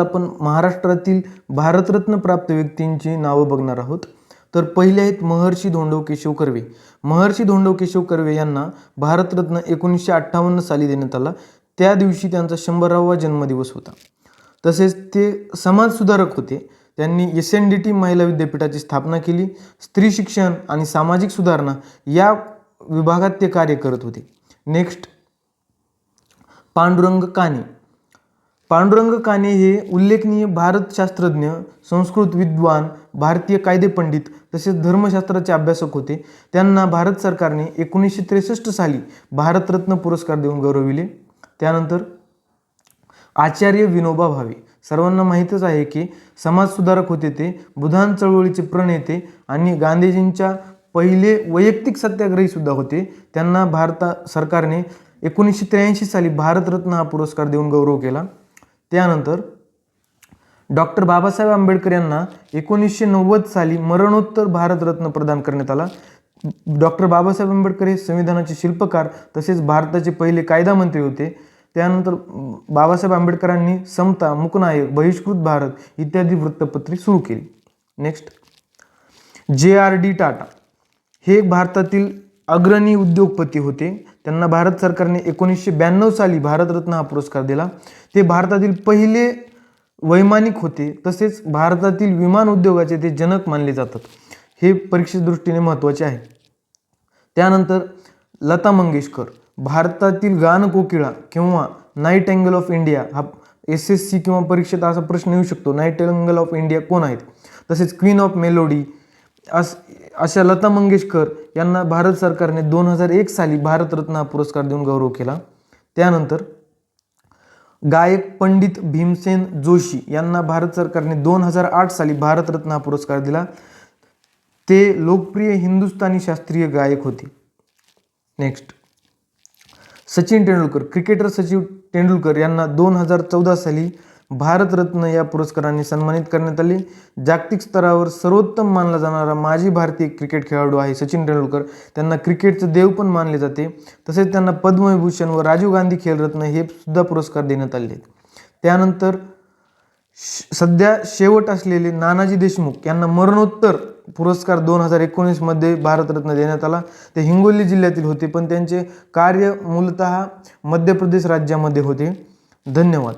आपण महाराष्ट्रातील भारतरत्न प्राप्त व्यक्तींची नावं बघणार आहोत. तर पहिले आहेत महर्षी धोंडो केशव कर्वे. महर्षी धोंडो केशव कर्वे यांना भारतरत्न एकोणीसशे अठ्ठावन्न साली देण्यात आला. त्या दिवशी त्यांचा शंभरावा जन्मदिवस होता. तसेच ते समाजसुधारक होते. त्यांनी एस एन डी टी महिला विद्यापीठाची स्थापना केली. स्त्री शिक्षण आणि सामाजिक सुधारणा या विभागात ते कार्य करत होते. नेक्स्ट पांडुरंग काने. पांडुरंग काने हे उल्लेखनीय भारतशास्त्रज्ञ संस्कृत विद्वान भारतीय कायदे पंडित तसेच धर्मशास्त्राचे अभ्यासक होते. त्यांना भारत सरकारने एकोणीसशे त्रेसष्ट साली भारतरत्न पुरस्कार देऊन गौरविले. त्यानंतर आचार्य विनोबा भावे. सर्वांना माहीतच आहे की समाजसुधारक होते ते बुधान चळवळीचे प्रणेते आणि गांधीजींच्या पहिले वैयक्तिक सत्याग्रहीसुद्धा होते. त्यांना भारता सरकारने एकोणीसशे त्र्याऐंशी साली भारतरत्न हा पुरस्कार देऊन गौरव केला. त्यानंतर डॉक्टर बाबासाहेब आंबेडकर यांना एकोणीसशे नव्वद साली मरणोत्तर भारतरत्न प्रदान करण्यात आला. डॉक्टर बाबासाहेब आंबेडकर हे संविधानाचे शिल्पकार तसेच भारताचे पहिले कायदा मंत्री होते. त्यानंतर बाबासाहेब आंबेडकरांनी समता मुकनायक बहिष्कृत भारत इत्यादी वृत्तपत्रे सुरू केली. नेक्स्ट जे आर डी टाटा हे भारतातील अग्रणी उद्योगपती होते. त्यांना भारत सरकारने एकोणीसशे ब्याण्णव साली भारतरत्न हा पुरस्कार दिला. ते भारतातील पहिले वैमानिक होते. तसेच भारतातील विमान उद्योगाचे ते जनक मानले जातात. हे परीक्षे दृष्टीने महत्त्वाचे आहे. त्यानंतर लता मंगेशकर भारतातील गानकोकिळा किंवा नाईट अँगल ऑफ इंडिया हा एस एस सी किंवा परीक्षेत असा प्रश्न येऊ शकतो. नाईट अँगल ऑफ इंडिया कोण आहेत? तसेच क्वीन ऑफ मेलोडी अस अशा लता मंगेशकर यांना भारत सरकारने दोन हजार एक साली भारतरत्न हा पुरस्कार देऊन गौरव केला. त्यानंतर गायक पंडित भीमसेन जोशी यांना भारत सरकारने दोन हजार आठ साली भारतरत्न हा पुरस्कार दिला. ते लोकप्रिय हिंदुस्थानी शास्त्रीय गायक होते. नेक्स्ट सचिन तेंडुलकर क्रिकेटर सचिन तेंडुलकर यांना दोन हजार चौदा साली भारतरत्न या पुरस्काराने सन्मानित करण्यात आले. जागतिक स्तरावर सर्वोत्तम मानला जाणारा माजी भारतीय क्रिकेट खेळाडू आहे सचिन तेंडुलकर. त्यांना क्रिकेटचं देव पण मानले जाते. तसेच त्यांना पद्मविभूषण व राजीव गांधी खेलरत्न हे सुद्धा पुरस्कार देण्यात आले. आहेत त्यानंतर श- सध्या शेवट असलेले नानाजी देशमुख यांना मरणोत्तर पुरस्कार दोन हजार एकोणीसमध्ये भारतरत्न देण्यात आला. ते हिंगोली जिल्ह्यातील होते पण त्यांचे कार्य मूलतः मध्य प्रदेश राज्यामध्ये होते. धन्यवाद.